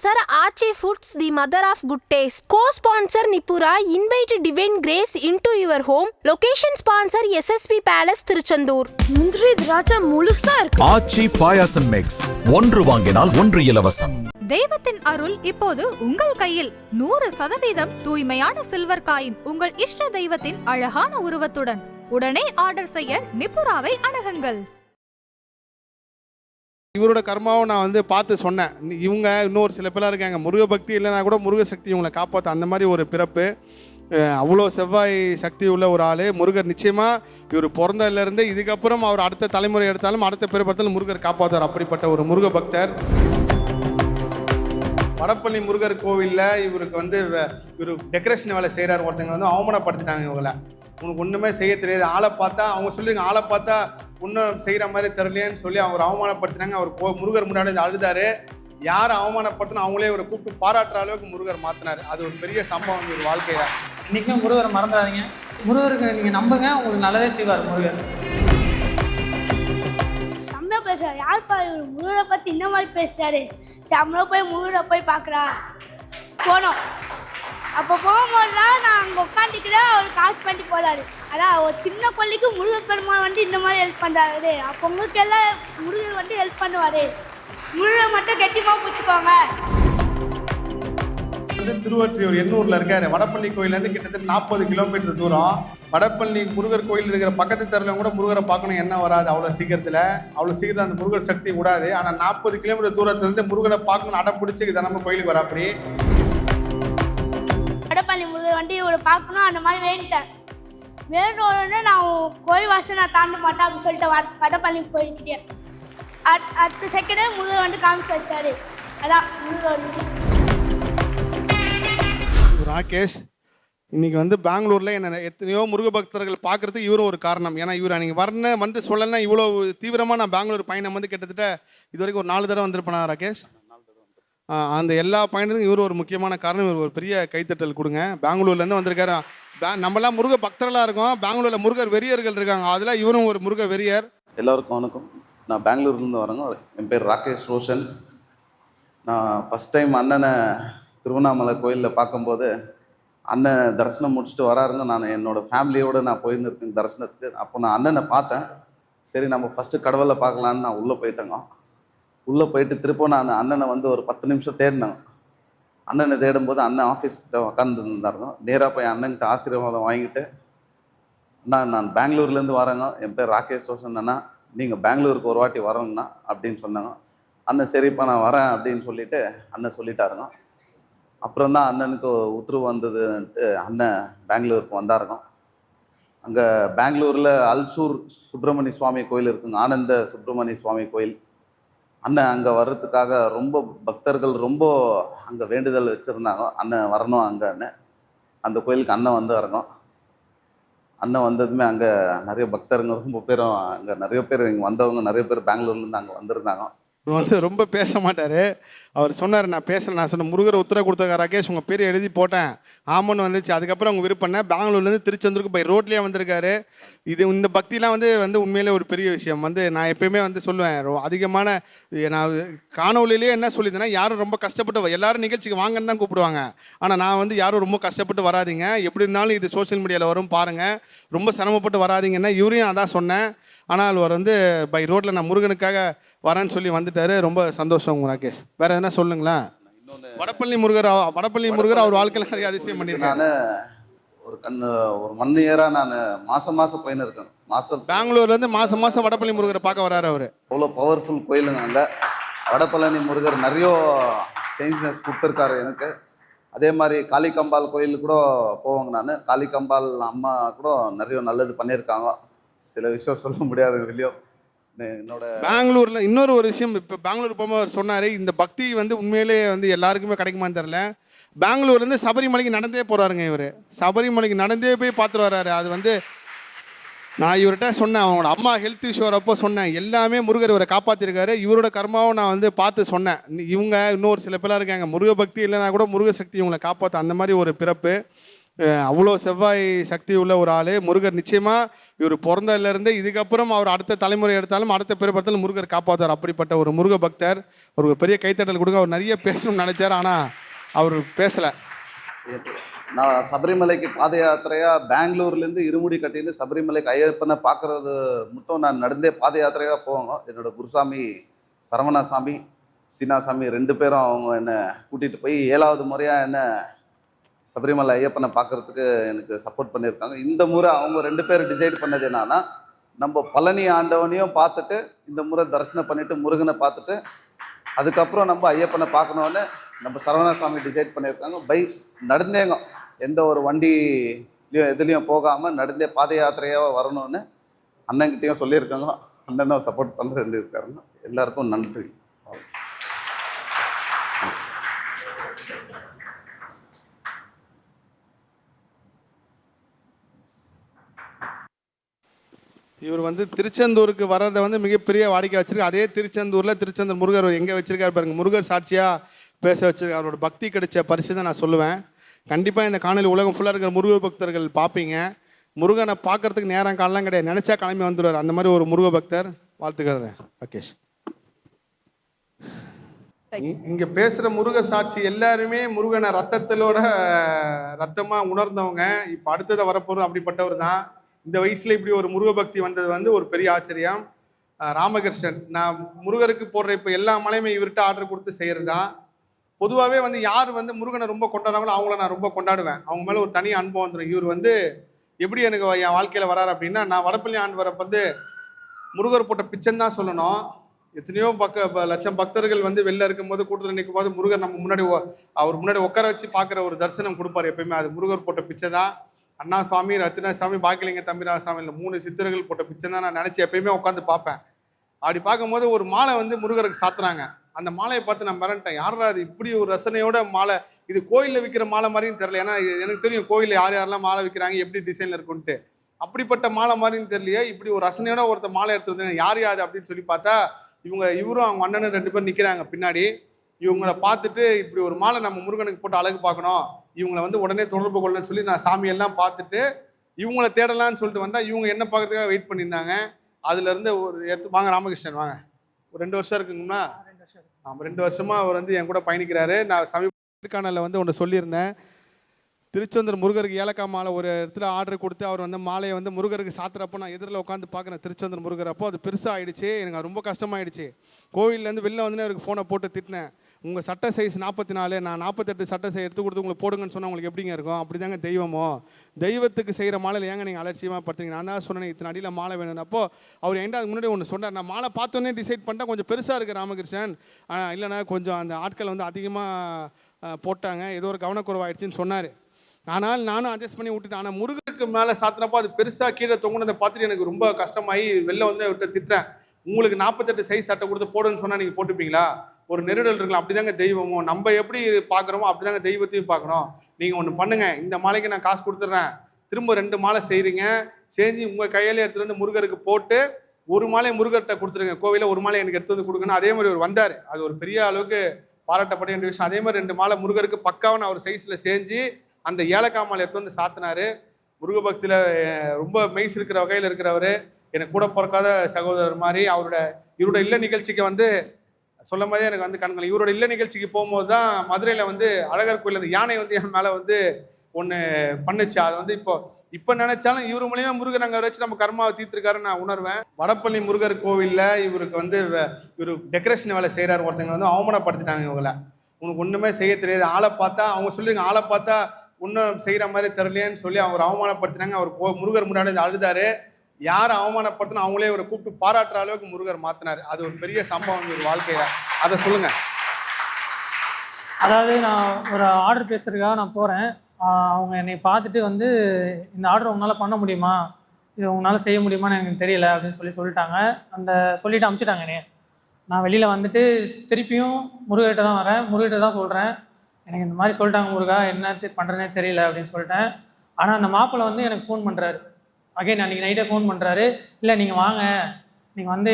Co-sponsor Archie Foods, the mother of good taste. Co-sponsor Nipura, invite divine grace into your home. Location sponsor SSP Palace, Tiruchandur. முந்திரி திராட்சை முழுசா இருக்கு ஆச்சி பாயாசம் mix ஒன்று வாங்கினால் ஒன்று இலவசம் தெய்வத்தின் அருள் இப்போது உங்கள் கையில் நூறு சதவீதம் தூய்மையான சில்வர் காயின் உங்கள் இஷ்ட தெய்வத்தின் அழகான உருவத்துடன் உடனே ஆர்டர் செய்ய நிப்புராவை அணுகுங்கள் இவரோட கர்மாவை நான் வந்து பார்த்து சொன்னேன். இவங்க இன்னொரு சில பேர்லாம் இருக்காங்க. முருக பக்தி இல்லைனா கூட முருக சக்தி இவங்களை காப்பாற்ற அந்த மாதிரி ஒரு பிறப்பு அவ்வளோ செவ்வாய் சக்தி உள்ள ஒரு ஆள். முருகர் நிச்சயமாக இவர் பிறந்ததுலேருந்து இதுக்கப்புறம் அவர் அடுத்த தலைமுறை எடுத்தாலும் அடுத்த பிறப்பத்தாலும் முருகர் காப்பாற்றுவார் அப்படிப்பட்ட ஒரு முருக பக்தர் வடப்பள்ளி முருகர் கோவிலில் இவருக்கு வந்து இவர் டெக்கரேஷன் வேலை செய்கிறார் ஒருத்தங்க வந்து அவமானப்படுத்திட்டாங்க இவங்களை. உனக்கு ஒன்றுமே செய்ய தெரியாது. ஆளை பார்த்தா அவங்க சொல்லுங்க ஆளை பார்த்தா ஒன்றும் செய்கிற மாதிரி தெரியலையேன்னு சொல்லி அவர் அவமானப்படுத்தினாங்க. அவர் கோ முருகர் முன்னாடி வந்து அழுதாரு. யார் அவமானப்படுத்தினா அவங்களே இவரை கூப்பிட்டு பாராட்டுற அளவுக்கு முருகர் மாற்றினார் அது ஒரு பெரிய சம்பவம் இவர் வாழ்க்கையில். இன்றைக்கும் முருகரை மறந்துடாதீங்க. முருகருக்கு நீங்கள் நம்புங்க. உங்களுக்கு நல்லதே செய்வார் முருகர். பேசுறாரு யார் பா இவரு முருகரை பத்தி இந்த மாதிரி பேசுறாரு? சரி நம்மளும் போய் முருகரை போய் பார்க்கறா. போனோம். அப்போ போகும்போதுதான் நான் அங்கே உட்காந்துக்கிறேன் அவர் காசு பண்ணிட்டு போறாரு. அதான் ஒரு சின்ன பள்ளிக்கு முருகர் பெருமாள் வந்து இந்த மாதிரி ஹெல்ப் பண்ணுறாரு அப்போ உங்களுக்கு எல்லாம் முருகர் வந்து ஹெல்ப் பண்ணுவார். முருகரை மட்டும் கெட்டிமாக பிடிச்சிக்கோங்க. வந்து திருவொற்றியூர் எண்ணூரில் இருக்காரு. வடப்பள்ளி கோயிலேருந்து கிட்டத்தட்ட நாற்பது கிலோமீட்டர் தூரம். வடப்பள்ளி முருகர் கோயில் இருக்கிற பக்கத்து தெருவில் கூட முருகரை பார்க்கணும் என்ன வராது அவ்வளோ சீக்கிரத்தில். அவ்வளோ சீக்கிரத்தில் அந்த முருகர் சக்தி விடாது. ஆனால் நாற்பது கிலோமீட்டர் தூரத்துலேருந்து முருகரை பார்க்கணும் அடம் பிடிச்சி தினமும் கோயிலுக்கு வரா அப்படி வந்து இவரை பார்க்கணும் அந்த மாதிரி வேண்டிட்டேன். வேணும் உடனே நான் கோயில் வாசல் நான் தாண்ட மாட்டேன் அப்படின்னு சொல்லிட்டு வட வடப்பள்ளி கோயில்கிட்டே அட் அடுத்த செகண்டே முருகர் வந்து காமிச்சு வச்சாரு. அதான் முருகர் வந்து ராகேஷ் இன்றைக்கி வந்து பெங்களூரில் என்ன எத்தனையோ முருக பக்தர்கள் பார்க்குறதுக்கு இவரும் ஒரு காரணம். ஏன்னா இவர் அன்றைக்கி வரணும் வந்து சொல்லலைன்னா இவ்வளோ தீவிரமாக நான் பெங்களூர் பயணம் வந்து கிட்டத்தட்ட இது வரைக்கும் ஒரு நாலு தடவை வந்திருப்பேனா ராகேஷ்? அந்த எல்லா பயணத்துக்கும் இவர் ஒரு முக்கியமான காரணம். இவர் ஒரு பெரிய கைத்தட்டல் கொடுங்க. பெங்களூர்லேருந்து வந்திருக்காரு. பே முருக பக்தர்களாக இருக்கோம். பெங்களூரில் முருகர் வெறியர்கள் இருக்காங்க. அதில் இவரும் ஒரு முருக வெறியர். எல்லோருக்கும் வணக்கம். நான் பெங்களூர்லேருந்து வரேங்க. என் பேர் ராகேஷ் ரோஷன். நான் ஃபஸ்ட் டைம் அண்ணனை திருவண்ணாமலை கோயிலில் பார்க்கும்போது அண்ணன் தரிசனம் முடிச்சுட்டு வராருங்க. நான் என்னோடய ஃபேமிலியோடு நான் போயிருந்துருக்கேன் தரிசனத்துக்கு. அப்போ நான் அண்ணனை பார்த்தேன். சரி நம்ம ஃபஸ்ட்டு கடவுளை பார்க்கலான்னு நான் உள்ளே போயிட்டேங்க. உள்ளே போயிட்டு திரும்ப நான் அண்ணனை வந்து ஒரு பத்து நிமிஷம் தேடினேன். அண்ணனை தேடும்போது அண்ணன் ஆஃபீஸ்கிட்ட உட்காந்து நேராக போய் அண்ணன்கிட்ட ஆசீர்வாதம் வாங்கிட்டு அண்ணா நான் பெங்களூர்லேருந்து வரேங்க. என் பேர் ராகேஷ் ரோஷன் அண்ணா. நீங்கள் பெங்களூருக்கு ஒரு வாட்டி வரணும்ண்ணா அப்படின்னு சொன்னாங்க. அண்ணன் சரிப்பா நான் வரேன் அப்படின்னு சொல்லிட்டு அண்ணன் சொல்லிட்டாருங்க. அப்புறம் தான் அண்ணனுக்கு உத்தரவு வந்ததுன்ட்டு அண்ணன் பெங்களூருக்கு வந்தாருங்க. அங்கே பெங்களூரில் அல்சூர் சுப்பிரமணிய சுவாமி கோயில் இருக்குங்க. ஆனந்த சுப்பிரமணிய சுவாமி கோயில். அண்ணன் அங்கே வர்றதுக்காக ரொம்ப பக்தர்கள் ரொம்ப அங்கே வேண்டுதல் வச்சுருந்தாங்க. அண்ணன் வரணும் அங்கன்னு அந்த கோயிலுக்கு அண்ணன் வந்து வரணும். அண்ணன் வந்ததுமே அங்கே நிறைய பக்தருங்க ரொம்ப பேரும் அங்கே நிறைய பேர் இங்கே வந்தவங்க நிறைய பேர் பெங்களூர்லேருந்து அங்கே வந்திருந்தாங்க. வந்து ரொம்ப பேச மாட்டார். அவர் சொன்னார் நான் பேசல நான் சொன்னேன் முருகர் உத்தரவு கொடுத்த ராகேஷ் உங்கள் பேர் எழுதி போட்டேன். ஆமான்னு வந்துச்சு. அதுக்கப்புறம் அவங்க விருப்பம் பெங்களூர்லேருந்து திருச்செந்தூருக்கு போய் ரோட்லேயே வந்திருக்காரு. இது இந்த பக்திலாம் வந்து வந்து உண்மையிலே ஒரு பெரிய விஷயம். வந்து நான் எப்பயுமே வந்து சொல்லுவேன் ரொ- அதிகமான நான் காணொலியிலேயே என்ன சொல்லியிருந்தேன்னா யாரும் ரொம்ப கஷ்டப்பட்டு எல்லாரும் நிகழ்ச்சிக்கு வாங்கன்னு தான் கூப்பிடுவாங்க. ஆனால் நான் வந்து யாரும் ரொம்ப கஷ்டப்பட்டு வராதீங்க. எப்படி இருந்தாலும் இது சோஷியல் மீடியாவில் வரும் பாருங்கள் ரொம்ப சிரமப்பட்டு வராதிங்கன்னா இவரையும் அதான் சொன்னேன். ஆனால் அவர் வந்து பை ரோட்டில் நான் முருகனுக்காக வரேன்னு சொல்லி வந்துட்டாரு. ரொம்ப சந்தோஷம் ராகேஷ். வேற எதனா சொல்லுங்களேன். வடப்பள்ளி முருகர் வடப்பள்ளி முருகர் அவர் வாழ்க்கையில் நிறைய அதிசயம் பண்ணியிருக்காரு. ஒரு கண் ஒரு ஒன் இயராக நான் மாதம் மாதம் போயின்னு இருக்கேன். மாதம் பெங்களூர்லேருந்து மாதம் மாதம் வடப்பள்ளி முருகரை பார்க்க வராரு அவர். அவ்வளோ பவர்ஃபுல் கோயிலுங்க அங்கே. வடபழனி முருகர் நிறைய சேஞ்சஸ் கொடுத்துருக்காரு எனக்கு. அதே மாதிரி காளிகம்பாள் கோயிலுக்கு கூட போவாங்க நான். காளிகம்பாள் அம்மா கூட நிறைய நல்லது பண்ணியிருக்காங்க. சில விஷயம் சொல்ல முடியாது வெளியோ என்னோட பெங்களூரில் இன்னொரு ஒரு விஷயம் இப்போ பெங்களூர் போகும்போது அவர் சொன்னார் இந்த பக்தி வந்து உண்மையிலேயே வந்து எல்லாருக்குமே கிடைக்குமான்னு தெரில பெங்களூர்லேருந்து சபரிமலைக்கு நடந்தே போகிறாருங்க இவர். சபரிமலைக்கு நடந்தே போய் பார்த்துட்டு வர்றாரு அது வந்து நான் இவர்கிட்ட சொன்னேன் அவங்களோட அம்மா ஹெல்த் இஷ்யூ வரப்போ சொன்னேன். எல்லாமே முருகர் இவரை காப்பாற்றிருக்காரு இவரோட கர்மாவும் நான் வந்து பார்த்து சொன்னேன். இவங்க இன்னொரு சில பேர்லாம் இருக்காங்க. முருக பக்தி இல்லைனா கூட முருக சக்தி இவங்களை காப்பாற்ற அந்த மாதிரி ஒரு பிறப்பு. அவ்வளோ செவ்வாய் சக்தி உள்ள ஒரு ஆள். முருகர் நிச்சயமாக இவர் பிறந்ததுலேருந்து இதுக்கப்புறம் அவர் அடுத்த தலைமுறை எடுத்தாலும் அடுத்த பிறப்படத்தில் முருகர் காப்பாற்றார் அப்படிப்பட்ட ஒரு முருக பக்தர். ஒரு பெரிய கைத்தட்டல் கொடுக்க அவர் நிறைய பேசணும்னு நினச்சார். ஆனால் அவர் பேசலை. நான் சபரிமலைக்கு பாத யாத்திரையாக பெங்களூர்லேருந்து இருமுடி கட்டின்னு சபரிமலைக்கு ஐயப்பனை பார்க்குறது மட்டும் நான் நடந்தே பாத யாத்திரையாக போவாங்க என்னோடய குருசாமி சரவணாசாமி சீனாசாமி ரெண்டு பேரும் அவங்க என்னை கூட்டிகிட்டு போய் ஏழாவது முறையாக என்ன சபரிமலை ஐயப்பனை பார்க்கறதுக்கு எனக்கு சப்போர்ட் பண்ணியிருக்காங்க. இந்த முறை அவங்க ரெண்டு பேரும் டிசைட் பண்ணது என்னன்னா நம்ம பழனி ஆண்டவனையும் பார்த்துட்டு இந்த முறை தரிசனம் பண்ணிட்டு முருகனை பார்த்துட்டு அதுக்கப்புறம் நம்ம ஐயப்பனை பார்க்கணுன்னு நம்ம சரவணசாமி டிசைட் பண்ணியிருக்காங்க. பை நடந்தேங்க. எந்த ஒரு வண்டிலையும் எதுலேயும் போகாமல் நடந்தே பாத யாத்திரையாக வரணும்னு அண்ணன்கிட்டையும் சொல்லியிருக்காங்க. அண்ணனும் சப்போர்ட் பண்ணுறது இருக்காருங்க. எல்லாருக்கும் நன்றி. இவர் வந்து திருச்செந்தூருக்கு வர்றதை வந்து மிகப்பெரிய வாடிக்கை வச்சிருக்கு அதே திருச்செந்தூரில் திருச்செந்தூர் முருகர் எங்கே வச்சிருக்காரு பாருங்க. முருகர் சாட்சியாக பேச வச்சிருக்காரு. அவரோட பக்தி கிடைச்ச பரிசு தான் நான் சொல்லுவேன். கண்டிப்பாக இந்த காணொலி உலகம் ஃபுல்லாக இருக்கிற முருக பக்தர்கள் பார்ப்பீங்க முருகனை பார்க்கறதுக்கு நேரம் காலம் கிடையாது. நினச்சா கிளம்பி வந்துடுவார் அந்த மாதிரி ஒரு முருக பக்தர் வாழ்த்துக்கிறேன் ராகேஷ். இங்க- இங்க பேசுற முருகர் சாட்சி எல்லாருமே முருகனை ரத்தத்திலோட ரத்தமா உணர்ந்தவங்க. இப்ப அடுத்ததை வரப்போறோம் அப்படிப்பட்டவர் தான் இந்த வயசுல இப்படி ஒரு முருக பக்தி வந்தது வந்து ஒரு பெரிய ஆச்சரியம். ராமகிருஷ்ணன். நான் முருகருக்கு போடுற இப்போ எல்லா மலையுமே இவர்கிட்ட ஆர்டர் கொடுத்து செய்கிறதா தான் பொதுவாகவே வந்து யார் வந்து முருகனை ரொம்ப கொண்டாடுறாங்களோ அவங்கள நான் ரொம்ப கொண்டாடுவேன். அவங்க மேலே ஒரு தனி அனுபவம் வந்துடும் இவர் வந்து எப்படி எனக்கு என் வாழ்க்கையில் வராரு அப்படின்னா நான் வடப்பள்ளி ஆண்டு வரப்ப வந்து முருகர் போட்ட பிச்சைன்னு தான் சொல்லணும். எத்தனையோ பக்க லட்சம் பக்தர்கள் வந்து வெளில இருக்கும்போது கூட்டத்தில் நிற்கும் போது முருகர் நம்ம முன்னாடி ஒ- அவர் முன்னாடி உட்கார வச்சு பார்க்குற ஒரு தரிசனம் கொடுப்பார் எப்பயுமே. அது முருகர் போட்ட பிச்சை தான். அண்ணா சுவாமி ரத்தின சாமி பாக்கிலிங்க தம்பிரா சாமி இந்த மூணு சித்தர்கள் போட்ட பிச்சை தான் நான் நினச்சி எப்பயுமே உட்காந்து பார்ப்பேன். அப்படி பார்க்கும்போது ஒரு மாலை வந்து முருகருக்கு சாத்துறாங்க அந்த மாலையை பார்த்து நான் மிரண்டேன். யாரா அது இப்படி ஒரு ரசனையோட மாலை. இது கோயிலில் விற்கிற மாலை மாதிரியும் தெரியல. ஏன்னா எனக்கு தெரியும் கோயிலில் யார் யாரெல்லாம் மாலை விற்கிறாங்க எப்படி டிசைனில் இருக்குன்ட்டு. அப்படிப்பட்ட மாலை மாதிரின்னு தெரியலையே. இப்படி ஒரு ரசனையோட ஒருத்த மாலை எடுத்து வந்து யார் யாது அப்படின்னு சொல்லி பார்த்தா இவங்க இவரும் அவங்க அண்ணனும் ரெண்டு பேரும் நிற்கிறாங்க பின்னாடி. இவங்கள பார்த்துட்டு இப்படி ஒரு மாலை நம்ம முருகனுக்கு போட்டு அழகு பார்க்கணும். இவங்களை வந்து உடனே தொடர்பு கொள்ளணும்னு சொல்லி நான் சாமியெல்லாம் பார்த்துட்டு இவங்கள தேடலாம்னு சொல்லிட்டு வந்தால் இவங்க என்ன பார்க்கறதுக்காக வெயிட் பண்ணியிருந்தாங்க. அதுலேருந்து ஒரு எத்து வாங்க ராமகிருஷ்ணன் வாங்க. ஒரு ரெண்டு வருஷம் இருக்குங்களா ஆமாம் ரெண்டு வருஷமா அவர் வந்து என் கூட பயணிக்கிறாரு. நான் சமீப நேர்காணலில் வந்து ஒன்று சொல்லியிருந்தேன். திருச்செந்தூர் முருகருக்கு ஏலக்காய் மாலை ஒரு இடத்துல ஆர்டர் கொடுத்து அவர் வந்து மாலையை வந்து முருகருக்கு சாத்துறப்போ நான் எதிரில் உட்காந்து பார்க்குறேன் திருச்செந்தூர் முருகர். அப்போ அது பெருசாக ஆயிடுச்சு. எனக்கு ரொம்ப கஷ்டமாயிடுச்சு. கோவில்லேருந்து வெளில வந்து அவருக்கு ஃபோனை போட்டு திட்டினேன். உங்கள் சட்டை சைஸ் நாற்பத்தி நாலு நான் நாற்பத்தெட்டு சட்டை சைஸ் எடுத்து கொடுத்து உங்களுக்கு போடுங்கன்னு சொன்னால் உங்களுக்கு எப்படிங்க இருக்கும்? அப்படி தாங்க தெய்வமோ? தெய்வத்துக்கு செய்கிற மாலையில் ஏங்க நீங்கள் அலட்சியமாக படுத்துறீங்க? நான் தான் சொன்னேன் இத்தனை அடியில் மாலை வேணும் அப்போ அவர் என்கிட்ட அதுக்கு முன்னாடி ஒன்று சொன்னார். நான் மாலை பார்த்தோன்னே டிசைட் பண்ணிட்டேன். கொஞ்சம் பெருசாக இருக்குது ராமகிருஷ்ணன். இல்லைனா கொஞ்சம் அந்த ஆட்கள் வந்து அதிகமாக போட்டாங்க. ஏதோ ஒரு கவனக்குறைவாயிடுச்சுன்னு சொன்னார். ஆனால் நானும் அட்ஜஸ்ட் பண்ணி விட்டுட்டேன். ஆனால் முருகருக்கு மேலே சாத்தினப்போ அது பெருசாக கீழே தொங்குனதை பார்த்துட்டு எனக்கு ரொம்ப கஷ்டமாயி வெளில வந்து அவர்கிட்ட திட்டுறேன். உங்களுக்கு நாற்பத்தெட்டு சைஸ் சட்டை கொடுத்து போடுன்னு சொன்னால் நீங்கள் போட்டுப்பீங்களா? ஒரு நெருடல் இருக்கலாம் அப்படிதாங்க தெய்வமும் நம்ம எப்படி பார்க்குறோமோ அப்படிதாங்க தெய்வத்தையும் பார்க்கணும் நீங்கள் ஒன்று பண்ணுங்க. இந்த மாலைக்கு நான் காசு கொடுத்துட்றேன் திரும்ப ரெண்டு மாலை செய்கிறீங்க செஞ்சு உங்கள் கையிலே எடுத்துகிட்டு வந்து முருகருக்கு போட்டு ஒரு மாலை முருகர்கிட்ட கொடுத்துருங்க. கோவிலில் ஒரு மாலை எனக்கு எடுத்து வந்து கொடுக்கணும் அதே மாதிரி அவர் வந்தார். அது ஒரு பெரிய அளவுக்கு பாராட்டப்பட்ட வேண்டிய விஷயம். அதே மாதிரி ரெண்டு மாலை முருகருக்கு பக்காவான அவர் சைஸில் செஞ்சு அந்த ஏலக்காய் மாலை எடுத்து வந்து சாத்தினாரு. முருக பக்தியில் ரொம்ப மெய்ஸ் இருக்கிற வகையில் இருக்கிறவர். எனக்கு கூட பிறக்காத சகோதரர் மாதிரி அவரோட இவரோட இல்ல நிகழ்ச்சிக்கு வந்து சொல்லும் போதே எனக்கு வந்து கண்கள். இவரோட இல்ல நிகழ்ச்சிக்கு போகும்போது தான் மதுரையில் வந்து அழகர் கோயில் அந்த யானை வந்து என் மேலே வந்து ஒன்று பண்ணுச்சு. அது வந்து இப்போ இப்போ நினைச்சாலும் இவர் மூலியமா முருகன் அங்கே வச்சு நம்ம கர்மாவை தீர்த்துருக்காருன்னு நான் உணர்வேன். வடப்பள்ளி முருகர் கோவிலில் இவருக்கு வந்து இவர் டெக்கரேஷன் வேலை செய்கிறாரு ஒருத்தங்க வந்து அவமானப்படுத்திட்டாங்க இவங்களை. உனக்கு ஒன்றுமே செய்ய தெரியாது. ஆளை பார்த்தா அவங்க சொல்லுங்க ஆளை பார்த்தா ஒன்றும் செய்கிற மாதிரி தெரியலையேன்னு சொல்லி அவர் அவமானப்படுத்தினாங்க. அவர் முருகர் முன்னாடி வந்து அழுதாரு. யாரை அவமானப்படுத்தினா அவங்களே ஒரு கூப்பிட்டு பாராட்டுற அளவுக்கு முருகர் மாத்தினார். அது ஒரு பெரிய சம்பவம் ஒரு வாழ்க்கையில. அதை சொல்லுங்க. அதாவது நான் ஒரு ஆர்டர் பேசுறதுக்காக நான் போகிறேன் அவங்க என்னை பார்த்துட்டு வந்து இந்த ஆர்டர் உங்களால் பண்ண முடியுமா? இது உங்களால் செய்ய முடியுமான்னு எனக்கு தெரியல அப்படின்னு சொல்லி சொல்லிட்டாங்க. அந்த சொல்லிட்டு அமுச்சிட்டாங்க என்னைய. நான் வெளியில் வந்துட்டு திருப்பியும் முருகிட்ட தான் வரேன். முருகிட்ட தான் சொல்கிறேன் எனக்கு இந்த மாதிரி சொல்லிட்டாங்க முருகா. என்ன பண்ணுறதுனே தெரியல அப்படின்னு சொல்லிட்டேன். ஆனால் அந்த மாப்பிள்ளை வந்து எனக்கு ஃபோன் பண்ணுறாரு அகைன் அன்றைக்கி நைட்டே ஃபோன் பண்ணுறாரு இல்லை நீங்கள் வாங்க. நீங்கள் வந்து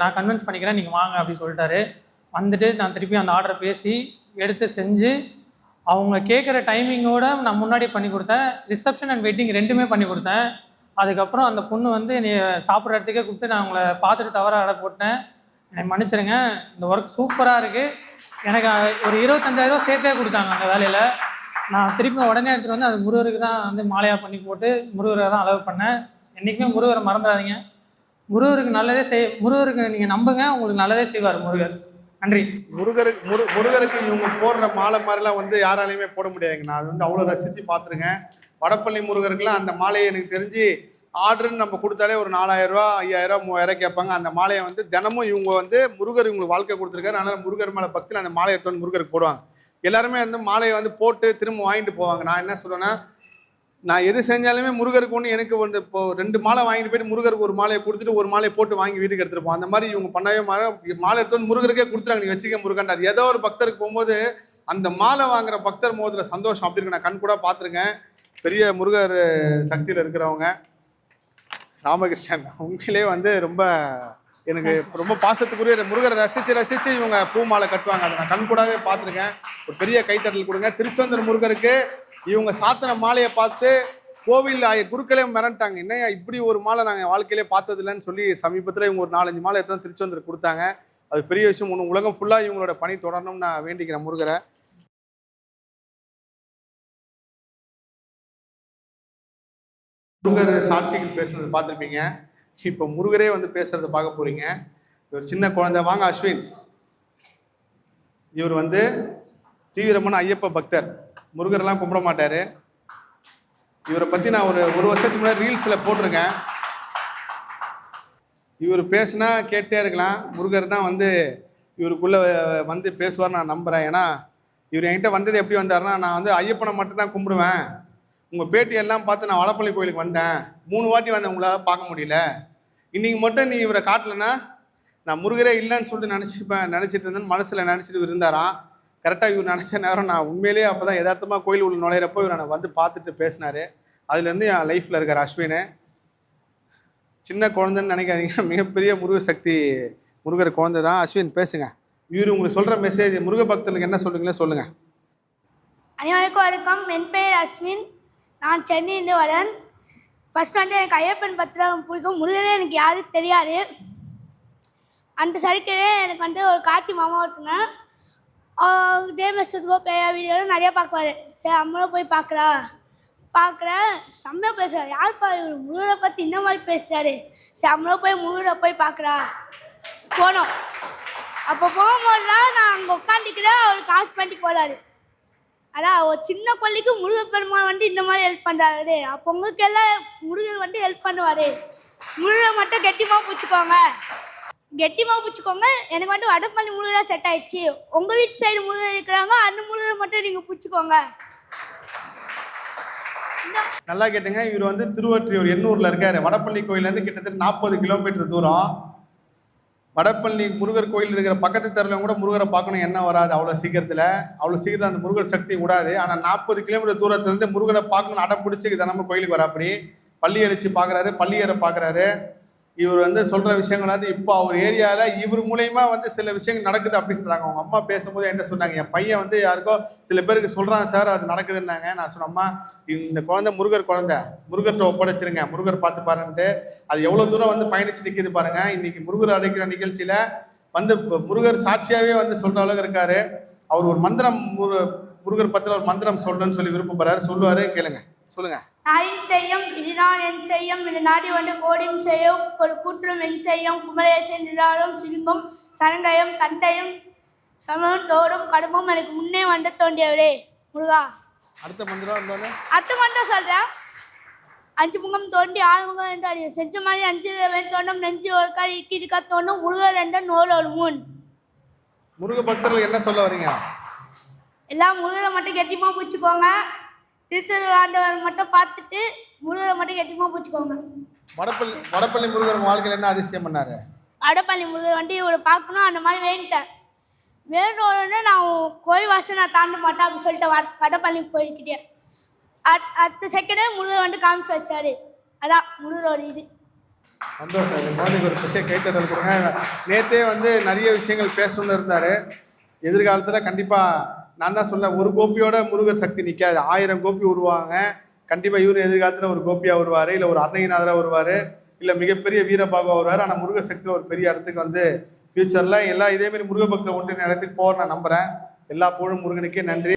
நான் கன்வின்ஸ் பண்ணிக்கிறேன் நீங்கள் வாங்க அப்படின்னு சொல்லிட்டாரு. வந்துட்டு நான் திருப்பி அந்த ஆர்டரை பேசி எடுத்து செஞ்சு அவங்க கேட்குற டைமிங்கோட நான் முன்னாடி பண்ணி கொடுத்தேன். ரிசப்ஷன் அண்ட் வெட்டிங் ரெண்டுமே பண்ணி கொடுத்தேன். அதுக்கப்புறம் அந்த பொண்ணு வந்து நீ சாப்பிட்ற இடத்துக்கே கூப்பிட்டு நான் உங்களை பார்த்துட்டு தவற அடை போட்டேன். என்னை மன்னிச்சிருங்க. இந்த ஒர்க் சூப்பராக இருக்குது எனக்கு ஒரு இருபத்தஞ்சாயிரம் சேர்த்தே கொடுத்தாங்க அந்த வேலையில். நான் திருப்பி உடனே எடுத்துகிட்டு வந்து அது முருகருக்கு தான் வந்து மாலையாக பண்ணி போட்டு முருகரை தான் அளவு பண்ணேன். என்றைக்குமே முருகரை மறந்துடாதீங்க. முருகருக்கு நல்லதே செய் முருகருக்கு நீங்கள் நம்புங்க உங்களுக்கு நல்லதே செய்வார் முருகர். நன்றி. முருகருக்கு முரு முருகருக்கு இவங்க போடுற மாலை மாதிரிலாம் வந்து யாராலையுமே போட முடியாதுங்க நான் அது வந்து அவ்வளோ ரசித்து பார்த்துருக்கேன் வடப்பள்ளி முருகருக்குலாம் அந்த மாலையை எனக்கு தெரிஞ்சு ஆர்டர்னு நம்ம கொடுத்தாலே ஒரு நாலாயிரரூவா ரூபா ஐயாயிரம் ரூபா மூவாயிரம் கேட்பாங்க. அந்த மாலையை வந்து தினமும் இவங்க வந்து முருகர் இவங்களுக்கு வாழ்க்கை கொடுத்துருக்காரு. அதனால் முருகர் மேலே பக்தியில் அந்த மாலையை எடுத்து வந்து முருகருக்கு போடுவாங்க. எல்லாருமே வந்து மாலையை வந்து போட்டு திரும்ப வாங்கிட்டு போவாங்க. நான் என்ன சொல்றேன்னா நான் எது செஞ்சாலுமே முருகருக்கு ஒன்று எனக்கு வந்து இப்போ ரெண்டு மாலை வாங்கிட்டு போயிட்டு முருகருக்கு ஒரு மாலையை கொடுத்துட்டு ஒரு மாலையை போட்டு வாங்கி வீட்டுக்கு எடுத்துட்டு போவோம். அந்த மாதிரி இவங்க பண்ணவே மாலை மாலை எடுத்து வந்து முருகருக்கே கொடுத்துறாங்க. நீ வச்சுக்க முருகன் அது ஏதோ ஒரு பக்தருக்கு போகும்போது அந்த மாலை வாங்குற பக்தர் மோதிர சந்தோஷம். அப்படி இருக்கு. நான் கண் கூட பார்த்துருக்கேன். பெரிய முருகர் சக்தியில் இருக்கிறவங்க. ராமகிருஷ்ணன். உண்மையிலே வந்து ரொம்ப எனக்கு ரொம்ப பாசத்துக்குரிய முருகரை ரசித்து ரசித்து இவங்க பூ மாலை கட்டுவாங்க. அதை நான் கண் கூடவே பார்த்துருக்கேன். ஒரு பெரிய கைத்தட்டல் கொடுங்க. திருச்செந்தூர் முருகருக்கு இவங்க சாத்தின மாலையை பார்த்து கோவில் ஆய- குருக்களே மிரண்டாங்க. என்னையா இப்படி ஒரு மாலை நாங்கள் வாழ்க்கையிலே பார்த்ததில்லன்னு சொல்லி சமீபத்தில் இவங்க ஒரு நாலஞ்சு மாலை எடுத்து திருச்செந்தூர் கொடுத்தாங்க. அது பெரிய விஷயம். ஒன்று உலகம் ஃபுல்லாக இவங்களோட பணி தொடரணும்னு நான் வேண்டிக்கிறேன் முருகரை. முருகர் சாட்சிகள் பேசுனது பார்த்துருப்பீங்க. இப்போ முருகரே வந்து பேசுறத பார்க்க போறீங்க. இவர் சின்ன குழந்தை. வாங்க அஸ்வின். இவர் வந்து தீவிரமான ஐயப்ப பக்தர். முருகரெல்லாம் கும்பிட மாட்டாரு. இவரை பத்தி நான் ஒரு ஒரு வருஷத்துக்கு முன்னாடி ரீல்ஸில் போட்டிருக்கேன். இவர் பேசுனா கேட்டே இருக்கலாம். முருகர் தான் வந்து இவருக்குள்ளே வந்து பேசுவார் நான் நம்புகிறேன் ஏன்னா இவர் என்கிட்ட வந்தது எப்படி வந்தாருன்னா நான் வந்து ஐயப்பனை மட்டும்தான் கும்பிடுவேன். உங்கள் பேட்டி எல்லாம் பார்த்து நான் வடப்பள்ளி கோயிலுக்கு வந்தேன். மூணு வாட்டி வந்த உங்களால் பார்க்க முடியல. இன்றைக்கி மட்டும் நீ இவரை காட்டலன்னா நான் முருகரே இல்லைன்னு சொல்லிட்டு நினச்சிப்பேன் நினச்சிட்டு இருந்தேன் மனசில் நினச்சிட்டு இவர் இருந்தாராம். கரெக்டாக இவர் நினச்ச நேரம் நான் உண்மையிலேயே அப்போ தான் யதார்த்தமாக கோயில் உள்ள நுழையிறப்போ இவர் நான் வந்து பார்த்துட்டு பேசினார். அதுலேருந்து என் லைஃப்பில் இருக்கார் அஸ்வின். சின்ன குழந்தைன்னு நினைக்காதீங்க மிகப்பெரிய முருக சக்தி முருகர் குழந்தை தான். அஸ்வின் பேசுங்க. இவர் உங்களுக்கு சொல்கிற மெசேஜ் முருக பக்தர்களுக்கு என்ன சொல்லுங்களே சொல்லுங்கள் அனைவருக்கும் வணக்கம். என் பெயர் அஸ்வின். நான் சென்னையிலிருந்து வரேன். ஃபர்ஸ்ட் வந்து எனக்கு ஐயப்பன் பத்திரம் பிடிக்கும். முருகனே எனக்கு யாரும் தெரியாது. அந்த சைக்கிளே எனக்கு வந்து ஒரு கார்த்தி மாமா ஒருத்தங்க. தேமேஸ்வரத்துக்கோ பேயா வீடியோலாம் நிறையா பார்க்குவாரு. சரி அம்மளும் போய் பார்க்குறா. பார்க்குற. செம்மையாக பேசுகிறார் யார் இவர் முருகரை பற்றி இந்த மாதிரி பேசுகிறாரு சரி அம்மளும் போய் முருகரை போய் பார்க்குறா. போனோம். அப்போ போகும்போதுலாம் நான் அங்கே உட்காந்துக்கிறேன் அவர் காசு பண்ணி போகிறாரு அதான் ஒரு சின்ன பள்ளிக்கு முருகன் பெருமாள் வந்து இந்த மாதிரி ஹெல்ப் பண்ணுறாரு அப்போ உங்களுக்கெல்லாம் முருகன் வந்து ஹெல்ப் பண்ணுவார். முருகன் மட்டும் கெட்டிமாக பிடிச்சிக்கோங்க. கெட்டிமாக பிடிச்சிக்கோங்க. எனக்கு வந்து வடப்பள்ளி முருகராக செட் ஆயிடுச்சு. உங்கள் வீட்டு சைடு முருகர் இருக்கிறாங்க. அந்த முருகரை மட்டும் நீங்கள் பிடிச்சிக்கோங்க. நல்லா கேட்டுங்க. இவர் வந்து திருவற்றியூர் எண்ணூர்ல இருக்காரு. வடப்பள்ளி கோயிலேருந்து கிட்டத்தட்ட நாற்பது கிலோமீட்டர் தூரம். வடப்பள்ளி முருகர் கோயில் இருக்கிற பக்கத்து தெருவில் கூட முருகரை பார்க்கணும் என்ன வராது அவ்வளோ சீக்கிரத்தில். அவ்வளோ சீக்கிரத்தில் அந்த முருகர் சக்தி விடாது. ஆனால் நாற்பது கிலோமீட்டர் தூரத்துலேருந்து முருகரை பார்க்கணும்னு அடம் பிடிச்சி தினமும் கோயிலுக்கு வராப்படி. பள்ளி அழிச்சு பார்க்குறாரு பள்ளியரை பார்க்குறாரு. இவர் வந்து சொல்கிற விஷயங்கள் வந்து இப்போ அவர் ஏரியாவில் இவர் மூலயமா வந்து சில விஷயங்கள் நடக்குது அப்படின்றாங்க. அவங்க அம்மா பேசும்போது என்ன சொன்னாங்க என் பையன் வந்து யாருக்கோ சில பேருக்கு சொல்கிறான் சார் அது நடக்குதுன்னாங்க. நான் சொன்னேன் அம்மா இந்த குழந்தை முருகர் குழந்தை. முருகர்கிட்ட ஒப்படைச்சிருங்க. முருகர் பார்த்து பாருன்ட்டு. அது எவ்வளோ தூரம் வந்து பயணிச்சு நிற்கிது பாருங்க. இன்னைக்கு முருகர் அழைக்கிற நிகழ்ச்சியில் வந்து முருகர் சாட்சியாகவே வந்து சொல்கிற அளவுக்கு இருக்காரு. அவர் ஒரு மந்திரம் முருகர் பத்தில் ஒரு மந்திரம் சொல்கிறேன்னு சொல்லி விருப்பப்படுறாரு. சொல்லுவார் கேளுங்க. சொல்லுங்கள் நாயின் செய்யும் இதுதான் என் செய்யும். இது நாடி வந்து கோடியும் செய்யும் கூற்றும் என் செய்யும். குமரேசன் நிலாலும் சிலுங்கும் சலங்கயம் தண்டையும் சமம் தோடும் கடுப்பும் எனக்கு முன்னே வந்து தோண்டியவரே முருகா. அடுத்த மந்திரம் அத்து மட்டும் சொல்கிறேன் அஞ்சு முகம் தோண்டி ஆறு முகம் என்று அறியும் செஞ்ச மாதிரி அஞ்சு தோண்டும் நெஞ்சு ஒரு கால் இக்கி இருக்கா தோண்டும் முருகர் என்ற நூல் ஒரு மூன் முருக பக்தர்கள் என்ன சொல்ல வரீங்க எல்லாம் முருகரை மட்டும் கெட்டிமாக பிடிச்சிக்கோங்க. திருச்செந்தூர் ஆண்டவர் மட்டும் பார்த்துட்டு முருகரை மட்டும் கெட்டிமாக பிடிச்சிக்கோங்க. வடப்பள்ளி வடப்பள்ளி முருகர் வாழ்க்கையில் என்ன அதிசயம் பண்ணாரு? அடப்பள்ளி முருகர் வந்துட்டு இவரை பார்க்கணும் அந்த மாதிரி வேண்டிட்டேன். வேணும் உடனே நான் கோயில் வாசல் நான் தாண்ட மாட்டேன் அப்படி சொல்லிட்டு வட வடப்பள்ளி போய்கிட்டே அட் அடுத்த செகண்டே முருகர் வந்து காமிச்சு வச்சாரு. அதான் முருகரோட இது. சந்தோஷம். இந்த குழந்தைக்கு ஒரு பெரிய கைத்தட்டல் கொடுங்க. நேத்தே வந்து நிறைய விஷயங்கள் பேசணும்னு இருந்தாரு. எதிர்காலத்தில் கண்டிப்பாக நான் தான் சொன்னேன் ஒரு கோபியோட முருகர் சக்தி நிற்காது ஆயிரம் கோபி உருவாங்க. கண்டிப்பாக இவர் எதிர்காலத்தில் ஒரு கோபியாக வருவார் இல்லை ஒரு அன்னையநாதராக வருவார் இல்லை மிகப்பெரிய வீரபாகவாக வருவார். ஆனால் முருக சக்தி ஒரு பெரிய இடத்துக்கு வந்து ஃபியூச்சரில் எல்லா இதேமாரி முருக பக்த ஒன்று இடத்துக்கு போகிற நான் நம்புகிறேன் எல்லா புகழும் முருகனுக்கே நன்றி.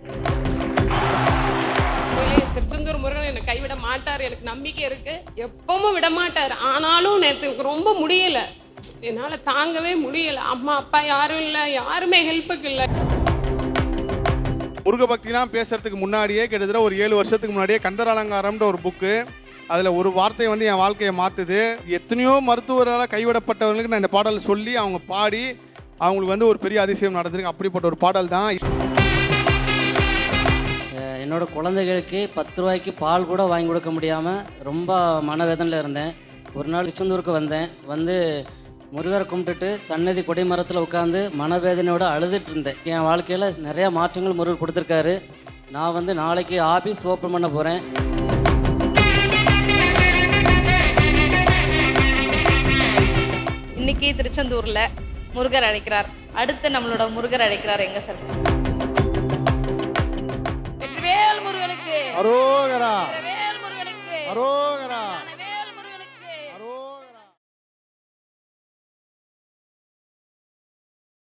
திருச்செந்தூர் முருகன் என்னை கைவிட மாட்டார். எனக்கு நம்பிக்கை இருக்கு. எப்பவும் விட மாட்டார். ஆனாலும் நேற்று எனக்கு ரொம்ப முடியல. என்னால் தாங்கவே முடியல. அம்மா அப்பா யாரும் இல்லை. யாருமே ஹெல்ப்புக்கு இல்லை. முருக பக்திலாம் பேசுறதுக்கு முன்னாடியே கிட்டத்தட்ட ஒரு ஏழு வருஷத்துக்கு முன்னாடியே கந்தர் அலங்காரம்ன்ற ஒரு புக்கு அதில் ஒரு வார்த்தை வந்து என் வாழ்க்கையை மாற்றுது எத்தனையோ மருத்துவரால் கைவிடப்பட்டவர்களுக்கு நான் இந்த பாடலை சொல்லி அவங்க பாடி அவங்களுக்கு வந்து ஒரு பெரிய அதிசயம் நடந்திருக்கு. அப்படிப்பட்ட ஒரு பாடல் தான். என்னோடய என்னோட குழந்தைகளுக்கு பத்து ரூபாய்க்கு பால் கூட வாங்கி கொடுக்க முடியாமல் ரொம்ப மனவேதனையில் இருந்தேன். ஒரு நாள் திருச்செந்தூருக்கு வந்தேன். வந்து முருகரை கும்பிட்டுட்டு சன்னதி கொடிமரத்தில் உட்காந்து மனவேதனையோட அழுதுட்டு இருந்தேன். என் வாழ்க்கையில் நிறையா மாற்றங்கள் முருகர் கொடுத்துருக்காரு. நான் வந்து நாளைக்கு ஆஃபீஸ் ஓப்பன் பண்ண போகிறேன் இன்னைக்கு திருச்செந்தூர்ல முருகர் அழைக்கிறார். அடுத்து நம்மளோட முருகர் அழைக்கிறார். எங்க சார்? அரோகரா. முருகனுக்கு. அரோகரா.